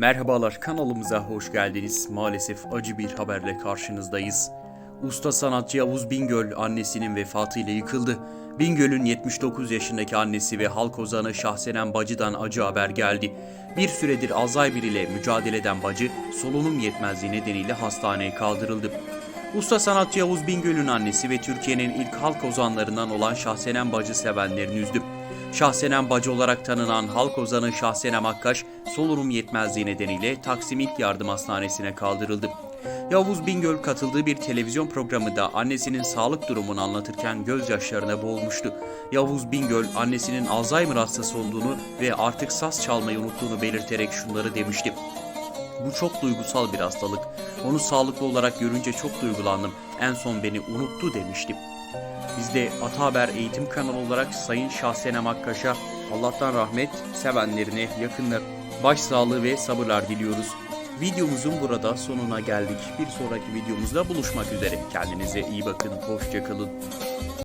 Merhabalar kanalımıza hoş geldiniz. Maalesef acı bir haberle karşınızdayız. Usta sanatçı Yavuz Bingöl annesinin vefatıyla yıkıldı. Bingöl'ün 79 yaşındaki annesi ve halk ozanı Şahsenem Bacı'dan acı haber geldi. Bir süredir Alzheimer ile mücadele eden Bacı solunum yetmezliği nedeniyle hastaneye kaldırıldı. Usta sanatçı Yavuz Bingöl'ün annesi ve Türkiye'nin ilk halk ozanlarından olan Şahsenem Bacı sevenlerini üzdü. Şahsenem Bacı olarak tanınan halk ozanı Şahsenem Akkaş solunum yetmezliği nedeniyle Taksim İlk Yardım Hastanesi'ne kaldırıldı. Yavuz Bingöl katıldığı bir televizyon programında annesinin sağlık durumunu anlatırken gözyaşlarına boğulmuştu. Yavuz Bingöl annesinin Alzheimer hastası olduğunu ve artık saz çalmayı unuttuğunu belirterek şunları demişti. Bu çok duygusal bir hastalık. Onu sağlıklı olarak görünce çok duygulandım. En son beni unuttu demiştim. Biz de Ata Haber Eğitim kanalı olarak Sayın Şahsenem Akkaş'a Allah'tan rahmet, sevenlerine, yakınlar, başsağlığı ve sabırlar diliyoruz. Videomuzun burada sonuna geldik. Bir sonraki videomuzda buluşmak üzere. Kendinize iyi bakın, hoşçakalın.